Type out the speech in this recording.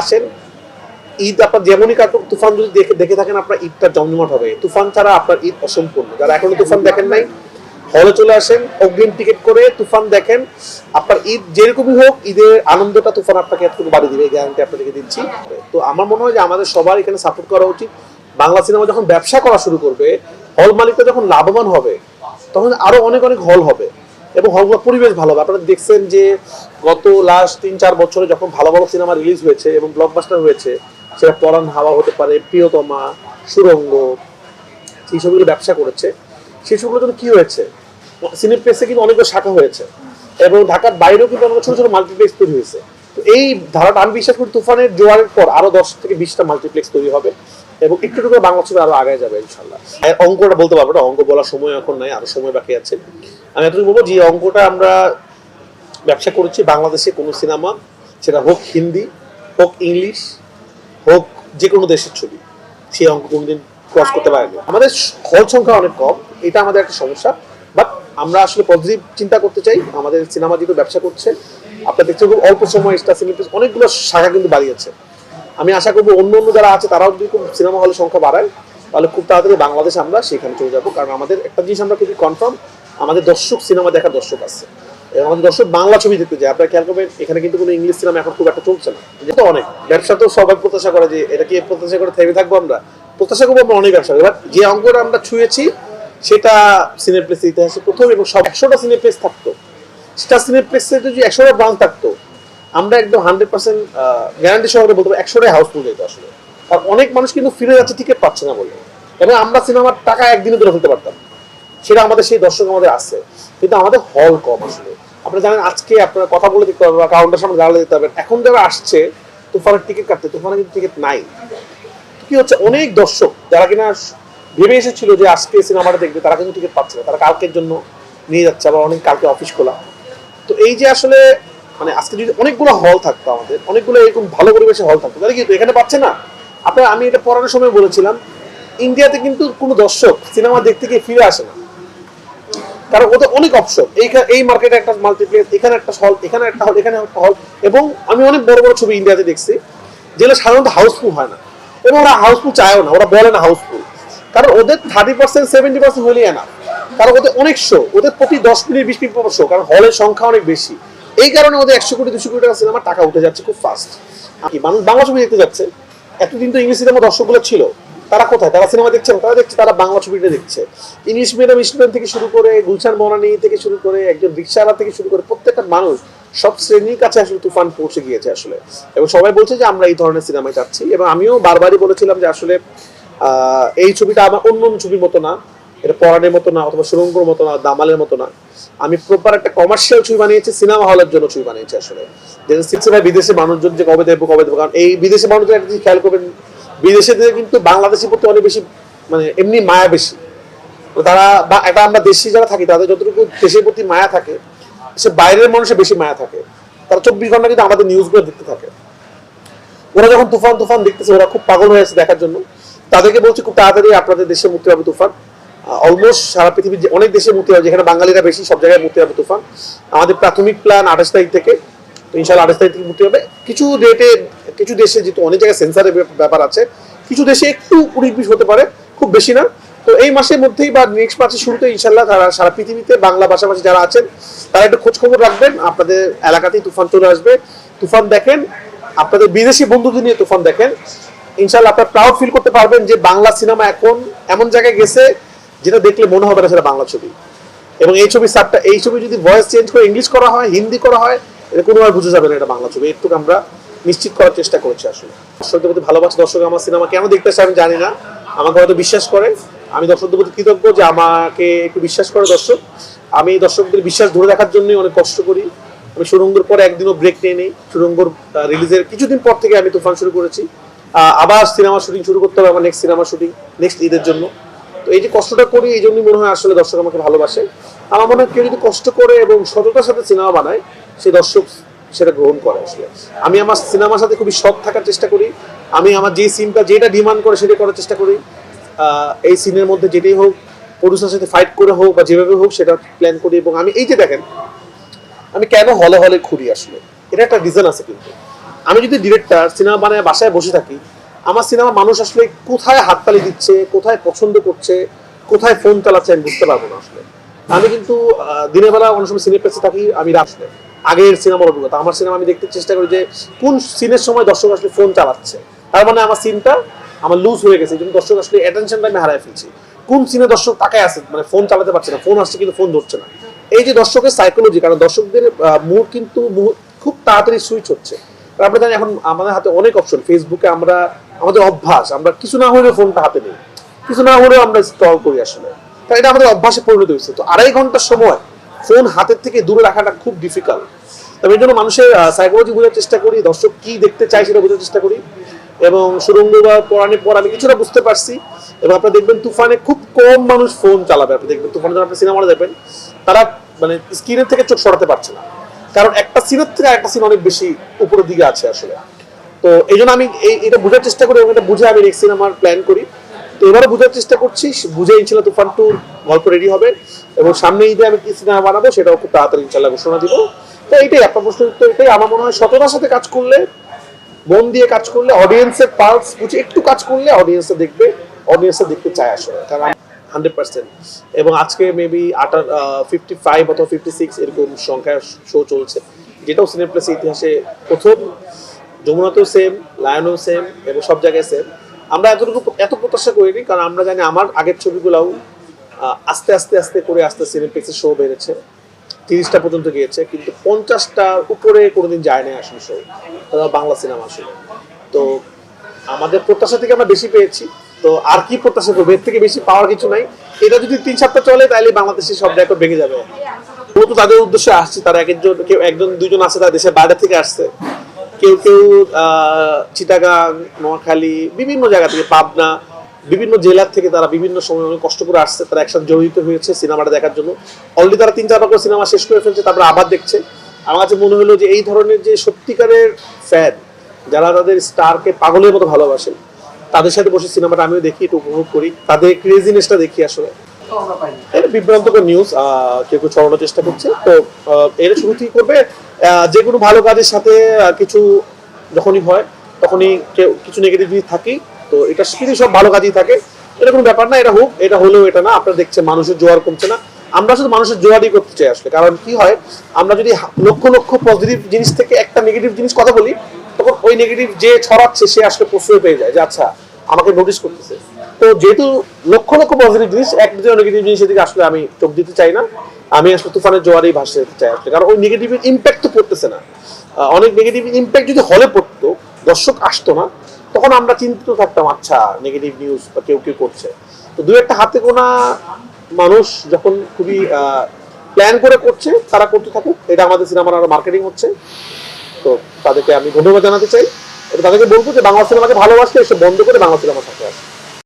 আসেন ঈদ আপনার যেমনই কাটুক তুফান যদি দেখে দেখে থাকেন আপনার ঈদটা জমজমাট হবে। তুফান ছাড়া আপনার ঈদ অসম্পূর্ণ। যারা এখনও তুফান দেখেন নাই হলে চলে আসেন অগ্রিম টিকিট করে তুফান দেখেন। আপনার ঈদ যেরকমই হোক ঈদের আনন্দটা তুফান আপনাকে এতটুকু বাড়িয়ে দিবে এই গ্যারান্টি আপনাদেরকে দিচ্ছি। তো আমার মনে হয় যে আমাদের সবার এখানে সাপোর্ট করা উচিত। বাংলা সিনেমা যখন ব্যবসা করা শুরু করবে হল মালিকটা যখন লাভবান হবে তখন আরও অনেক অনেক হল হবে। এবং হলগুলোর পরিবেশ ভালো হবে। আপনারা দেখছেন যে গত লাস্ট তিন, চার বছরে যখন ভালো ভালো সিনেমা রিলিজ হয়েছে এবং ব্লকবাস্টার হয়েছে, সেটা পরান হাওয়া হতে পারে, প্রিয়তমা, সুরঙ্গ, সেই সবগুলো ব্যবসা করেছে। সেই সবগুলোর জন্য কি হয়েছে? সিনেপ্লেক্সে কিন্তু অনেকগুলো শাখা হয়েছে। এবং ঢাকার বাইরেও কিন্তু অনেক ছোটো, ছোট মাল্টিপ্লেক্স তৈরি হয়েছে। তো এই ধারাটা আমি বিশ্বাস করি তুফানের জোয়ারের পর আরও দশ থেকে বিশটা মাল্টিপ্লেক্স তৈরি হবে এবং একটু করে বাংলা ছবি আরও আগায় যাবে ইনশাল্লাহ অঙ্কটা বলতে পারব না, অঙ্ক বলার সময় এখন নাই, আরও সময় বাকি আছে। আমি এতটুকু বলব যে অঙ্কটা আমরা ব্যবসা করেছি বাংলাদেশে কোনো সিনেমা, সেটা হোক হিন্দি, হোক ইংলিশ, হোক যে কোনো দেশের ছবি, সেই অঙ্ক কোনোদিন ক্রস করতে পারেনি। আমাদের হল সংখ্যা অনেক কম, এটা আমাদের একটা সমস্যা বাট আমরা আসলে পজিটিভ চিন্তা করতে চাই, আমাদের সিনেমা যেহেতু ব্যবসা করছে আপনার দেখছেন খুব অল্প সময় স্টার সিনেপ্লেক্স অনেকগুলো শাখা কিন্তু বাড়িয়েছে। আমি আশা করব অন্য অন্য যারা আছে, তারাও যদি খুব সিনেমা হলের সংখ্যা বাড়ায়, তাহলে খুব তাড়াতাড়ি বাংলাদেশ আমরা সেখানে চলে যাব। কারণ আমাদের একটা জিনিস আমরা খুবই কনফার্ম আমাদের দর্শক সিনেমা দেখার দর্শক আছে। আমাদের দর্শক বাংলা ছবি দেখতে যায়। আপনারা খেয়াল করবেন, এখানে কিন্তু কোনো ইংলিশ সিনেমা এখন খুব একটা চলছে না। যেটা অনেক, ব্যবসা তো সবাই প্রত্যাশা করে যে এটা কি প্রত্যাশা করে থেমে থাকব আমরা? প্রত্যাশা করব আমরা অনেক ব্যবসা এবার যে অঙ্কটা আমরা ছুঁয়েছি, সেটা সিনেপ্লেক্স ইতিহাসে প্রথম এবং সব একশোটা সিনেপ্লেক্স থাকতো। সেটা সিনেপ্লেক্সে যদি একশোটা ব্রাঞ্চ থাকতো, আমরা একদম হান্ড্রেড পার্সেন্ট গ্যারান্টি সহকারে বলতে পারি একশোটাই হাউসফুল যেত আসলে। আর অনেক মানুষ কিন্তু ফিরে যাচ্ছে টিকিট পাচ্ছে না বলে। এবং আমরা সিনেমার টাকা একদিনে ধরে ফেলতে পারতাম। সেটা আমাদের সেই দর্শক আমাদের আছে। কিন্তু আমাদের হল কম আসলে। আপনারা জানেন আজকে আপনারা কথা বলে দেখতে পারবেন বা কাউন্টার সামনে দাঁড়ালে দেখতে পারবেন এখন যারা আসছে, তুফানের টিকিট কাটতে, তুফানে কিন্তু টিকিট নাই। কি হচ্ছে? অনেক দর্শক, যারা কিনা ভেবে এসেছিল যে আজকে সিনেমাটা দেখবে, তারা কিন্তু টিকিট পাচ্ছে না। তারা কালকের জন্য নিয়ে যাচ্ছে, আবার অনেক কালকে অফিস খোলা। তো এই যে আসলে মানে আজকে যদি অনেকগুলো হল থাকতো আমাদের, অনেকগুলো এরকম ভালো পরিবেশে হল থাকতো, তাহলে কিন্তু এখানে পাচ্ছে না? আপনার, আমি এটা পড়ানোর সময় বলেছিলাম ইন্ডিয়াতে কিন্তু কোনো দর্শক সিনেমা দেখতে গিয়ে ফিরে আসে না। কারণ ওদের অনেক অপশন এইখানে এই মার্কেটে একটা মাল্টিপ্লেক্স এখানে একটা হল এখানে একটা হল এখানে একটা হল এবং আমি অনেক বড় বড় ছবি ইন্ডিয়াতে দেখছি, যেগুলো সাধারণত হাউসফুল হয় না। এবং ওরা হাউসফুল চায়ও না, ওরা বলে না হাউসফুল কারণ ওদের থার্টি পার্সেন্ট সেভেন্টি পার্সেন্ট হলেই না কারণ ওদের অনেক শো ওদের প্রতি দশ মিনিট, বিশ মিনিট পর শো কারণ হলের সংখ্যা অনেক বেশি। এই কারণে ওদের একশো কোটি, দুশো কোটি টাকা সিনেমার টাকা উঠে যাচ্ছে খুব ফাস্ট মানুষ বাংলা ছবি দেখতে যাচ্ছে। এতদিন তো ইংলিশ সিনেমা দর্শকগুলো ছিল। তারা কোথায়? তারা সিনেমা দেখছে না, তারা দেখছে, তারা বাংলা ছবিটা দেখছে। ইংলিশ মিডিয়াম স্টুডেন্ট থেকে শুরু করে গুলশান বনানি থেকে শুরু করে একজন রিক্সাওয়ালা থেকে শুরু করে প্রত্যেকটা মানুষ, সব শ্রেণির কাছে আসলে তুফান পৌঁছে গিয়েছে আসলে। এবং সবাই বলছে যে, আমরা এই ধরনের সিনেমায় চাচ্ছি। এবং আমিও বারবারই বলেছিলাম যে, আসলে এই ছবিটা আমার অন্য ছবির মতো না। এটা পরাণের মতো না, অথবা সুরঙ্গর মতো না, দামালের মতো না। আমি প্রপার একটা কমার্শিয়াল ছবি বানিয়েছি সিনেমা হলের জন্য ছবি বানিয়েছি আসলে। যেটা বিদেশে মানুষজন যে কবে দেখব কবে দেখব, কারণ এই বিদেশে মানুষজন একটা জিনিস খেয়াল করবেন, বিদেশে থেকে কিন্তু বাংলাদেশের প্রতি অনেক বেশি মানে এমনি মায়া বেশি। তারা বা এটা আমরা দেশি যারা থাকি, তাদের যতটুকু দেশের প্রতি মায়া থাকে, সে বাইরের মানুষের বেশি মায়া থাকে। তারা চব্বিশ ঘণ্টা কিন্তু আমাদের নিউজগুলো দেখতে থাকে। ওরা যখন তুফান তুফান দেখতেছে, ওরা খুব পাগল হয়ে আছে দেখার জন্য। তাদেরকে বলছি, খুব তাড়াতাড়ি আপনাদের দেশে মুক্তি হবে তুফান। অলমোস্ট সারা পৃথিবীর অনেক দেশে মুক্তি হবে যেখানে বাঙালিরা বেশি সব জায়গায় মুক্তি হবে তুফান। আমাদের প্রাথমিক প্ল্যান আঠাশ তারিখ থেকে ইনশাল্লাহ আঠাশ তারিখ থেকে মুক্তি হবে। কিছু ডেটে কিছু দেশে যেহেতু অনেক জায়গায় সেন্সারের ব্যাপার আছে, কিছু দেশে একটু কুড়ি বিশ হতে পারে, খুব বেশি না। তো এই মাসের মধ্যেই বা নেক্সট মাসের শুরুতে ইনশাল্লাহ তারা সারা পৃথিবীতে বাংলা ভাষাভাষী যারা আছেন, তারা একটু খোঁজ খবর রাখবেন। আপনাদের এলাকাতেই তুফান চলে আসবে। তুফান দেখেন, আপনাদের বিদেশি বন্ধুদের নিয়ে তুফান দেখেন। ইনশাল্লাহ আপনারা প্রাউড ফিল করতে পারবেন যে বাংলা সিনেমা এখন এমন জায়গায় গেছে যেটা দেখলে মনে হবে না সেটা বাংলা ছবি। এবং এই ছবি সাবটা এই ছবি যদি ভয়েস চেঞ্জ করে ইংলিশ করা হয়, হিন্দি করা হয়, এটা কোনোভাবে বুঝে যাবে না এটা বাংলা ছবি। একটু আমরা নিশ্চিত করার চেষ্টা করছি আসলে। দর্শকদের প্রতি ভালোবাসা, দর্শক আমার সিনেমা কেন দেখতে আমি জানি না। আমাকে হয়তো বিশ্বাস করে। আমি দর্শকদের প্রতি কৃতজ্ঞ যে আমাকে একটু বিশ্বাস করে দর্শক। আমি দর্শকদের বিশ্বাস ধরে রাখার জন্যই অনেক কষ্ট করি। আমি সুরঙ্গর পরে একদিনও ব্রেক নিয়ে নেই। সুরঙ্গর রিলিজের কিছুদিন পর থেকে আমি তুফান শুরু করেছি। আবার সিনেমা শুটিং শুরু করতে হবে আমার নেক্সট সিনেমা শুটিং নেক্সট ঈদের জন্য। তো এই যে কষ্টটা করি, এই জন্যই মনে হয় আসলে দর্শক আমাকে ভালোবাসে। আমার মনে হয় কেউ যদি কষ্ট করে এবং সততার সাথে সিনেমা বানায়, সেই দর্শক সেটা গ্রহণ করে আসলে। আমি আমার সিনেমার সাথে খুবই সৎ থাকার চেষ্টা করি। আমি আমার যে সিনটা, যেটা ডিমান্ড করে সেটা করার চেষ্টা করি। এই সিনের মধ্যে যেটাই হোক প্রডিউসার সাথে ফাইট করে হোক বা যেভাবে হোক সেটা প্ল্যান করি এবং আমি এই যে দেখেন, আমি কেন হলে হলে ঘুরি আসলে? এটা একটা রিজন আছে কিন্তু। আমি যদি ডিরেক্টর সিনেমা বানায় বাসায় বসে থাকি আমার সিনেমা মানুষ আসলে কোথায় হাততালি দিচ্ছে, কোথায় পছন্দ করছে, কোথায় ফোন চালাচ্ছে আমি বুঝতে পারব না আসলে। আমি কিন্তু দিনের বেলা অনেক সময় সিনেপ্লেক্সে থাকি, আমি আসলে। আগের সিনেমার অভিজ্ঞতা, আমার সিনেমা আমি দেখতে চেষ্টা করি যে কোন সিনের সময় দর্শক আসলে ফোন চালাচ্ছে। তার মানে আমার সিনটা আমার লুজ হয়ে গেছে জন্য দর্শক আসলে অ্যাটেনশনটা আমি হারাই ফেলছি। কোন সিনে দর্শক তাকায় আছে মানে ফোন চালাতে পারছে না, ফোন আসছে কিন্তু ফোন ধরছে না। এই যে দর্শকের সাইকোলজি কারণ দর্শকদের মুড কিন্তু খুব তাড়াতাড়ি সুইচ হচ্ছে। আর আমরা জানি এখন আমাদের হাতে অনেক অপশন ফেসবুকে আমরা আমাদের অভ্যাস, আমরা কিছু না হলেও ফোনটা হাতে নেই। কিছু না হলেও আমরা স্টল করি আসলে। তাই এটা আমাদের অভ্যাসে পরিণত হয়েছে। তো আড়াই ঘণ্টার সময় ফোন হাতের থেকে দূরে রাখাটা খুব ডিফিকাল্ট তবে এই জন্য মানুষের সাইকোলজি বোঝার চেষ্টা করি, দর্শক কি দেখতে চাই সেটা বোঝার চেষ্টা করি। এবং সুরঙ্গ বা পড়ানোর পর আমি কিছুটা বুঝতে পারছি। এবং আপনারা দেখবেন তুফানে খুব কম মানুষ ফোন চালাবে। আপনি দেখবেন তুফানে যখন আপনি সিনেমাটা দেখবেন, তারা মানে স্ক্রিনের থেকে চোখ সরাতে পারছে না। কারণ একটা সিনের থেকে একটা সিন অনেক বেশি উপরের দিকে আছে আসলে। তো এই জন্য আমি এটা বোঝার চেষ্টা করি এবং এটা বুঝে আমি নেক্সট সিনেমার প্ল্যান করি। তো এবারে বোঝার চেষ্টা করছি, বুঝে ইনশাল্লাহ তুফান টুর গল্প রেডি হবে এবং সামনে ঈদে আমি কি সিনেমা বানাবো সেটাও খুব তাড়াতাড়ি ইনশাল্লাহ ঘোষণা দিব। তো এইটাই আপনার প্রশ্ন উত্তর এটাই আমার মনে হয় সততার সাথে কাজ করলে, মন দিয়ে কাজ করলে অডিয়েন্সের পালস বুঝে একটু কাজ করলে অডিয়েন্সে দেখবে অডিয়েন্সে দেখতে চায় আসলে, কারণ হান্ড্রেড পার্সেন্ট এবং আজকে মেবি আটার ফিফটি ফাইভ অথবা ফিফটি সিক্স এরকম সংখ্যার শো চলছে, যেটাও সিনেপ্লেস ইতিহাসে প্রথম। যমুনাতেও সেম লায়নেও সেম এবং সব জায়গায় সেম আমরা এতটুকু এত প্রত্যাশা করিনি, কারণ আমরা জানি আমার আগের ছবিগুলোও আস্তে আস্তে আস্তে করে, আস্তে সিনেপ্লেক্সের শো বেড়েছে। তিরিশটা পর্যন্ত গিয়েছে, কিন্তু পঞ্চাশটার উপরে কোনোদিন যায় না আসলে শো তারা বাংলা সিনেমা আসলে তো আমাদের প্রত্যাশা থেকে আমরা বেশি পেয়েছি। তো আর কি প্রত্যাশা করব? এর থেকে বেশি পাওয়ার কিছু নাই। এটা যদি তিন সপ্তাহ চলে, তাহলে বাংলাদেশের সব রেকর্ড ভেঙে যাবে। তাদের উদ্দেশ্যে আসছে, তারা একজন, কেউ একজন দুজন আছে, তারা দেশের বাইরে থেকে আসছে। কেউ কেউ চিটাগাং নোয়াখালী বিভিন্ন জায়গা থেকে পাবনা বিভিন্ন জেলার থেকে তারা বিভিন্ন সময় অনেক কষ্ট করে আসছে তারা একসাথে জড়িত হয়েছে সিনেমাটা দেখার জন্য। অলরেডি তারা তিন চারবার করে সিনেমা শেষ করে ফেলছে তারপরে আবার দেখছে। আমার কাছে মনে হলো যে এই ধরনের যে সত্যিকারের ফ্যান যারা তাদের স্টারকে পাগলের মতো ভালোবাসেন তাদের সাথে বসে সিনেমাটা আমিও দেখি একটু উপভোগ করি। তাদের ক্রেজিনেসটা দেখি আসলে। এটা বিভ্রান্তকর নিউজ কেউ কেউ ছড়ানোর চেষ্টা করছে। তো এর শুরু থেকে করবে। যে কোনো ভালো কাজের সাথে কিছু যখনই হয়, তখনই কিছু নেগেটিভ থাকি। তো এটা কিন্তু সব ভালো কাজই থাকে। এটা কোনো ব্যাপার না, এটা হোক, এটা হলেও এটা না, আপনারা দেখছেন মানুষের জোয়ার কমছে না। আমরা শুধু মানুষের জোয়ারই করতে চাই আসলে, কারণ কি হয়, আমরা যদি লক্ষ লক্ষ পজিটিভ জিনিস থেকে একটা নেগেটিভ জিনিস কথা বলি, তখন ওই নেগেটিভ যে ছড়াচ্ছে, সে আসলে প্রশ্রয় পেয়ে যায় যে আচ্ছা আমাকে নোটিস করতেছে। তো যেহেতু লক্ষ লক্ষ পজিটিভ জিনিস, এক দুটো নেগেটিভ জিনিসের দিকে আসলে আমি চোখ দিতে চাই না। আমি আসলে তুফানের জোয়ারেই ভাসতে চাই আসলে। কারণ ওই নেগেটিভ ইম্প্যাক্ট তো পড়তেছে না। অনেক নেগেটিভ ইম্প্যাক্ট যদি হলে পড়তো, দর্শক আসতো না, তখন আমরা চিন্তিত থাকতাম আচ্ছা নেগেটিভ নিউজ বা কেউ কেউ করছে। তো দু একটা হাতে গোনা মানুষ যখন খুবই প্ল্যান করে করছে, তারা করতে থাকুক। এটা আমাদের সিনেমার আরও মার্কেটিং হচ্ছে। তো তাদেরকে আমি ধন্যবাদ জানাতে চাই। তাদেরকে বলব যে বাংলা সিনেমাকে ভালোবাসলে এসে বন্ধ করে বাংলা সিনেমার সাথে আসে।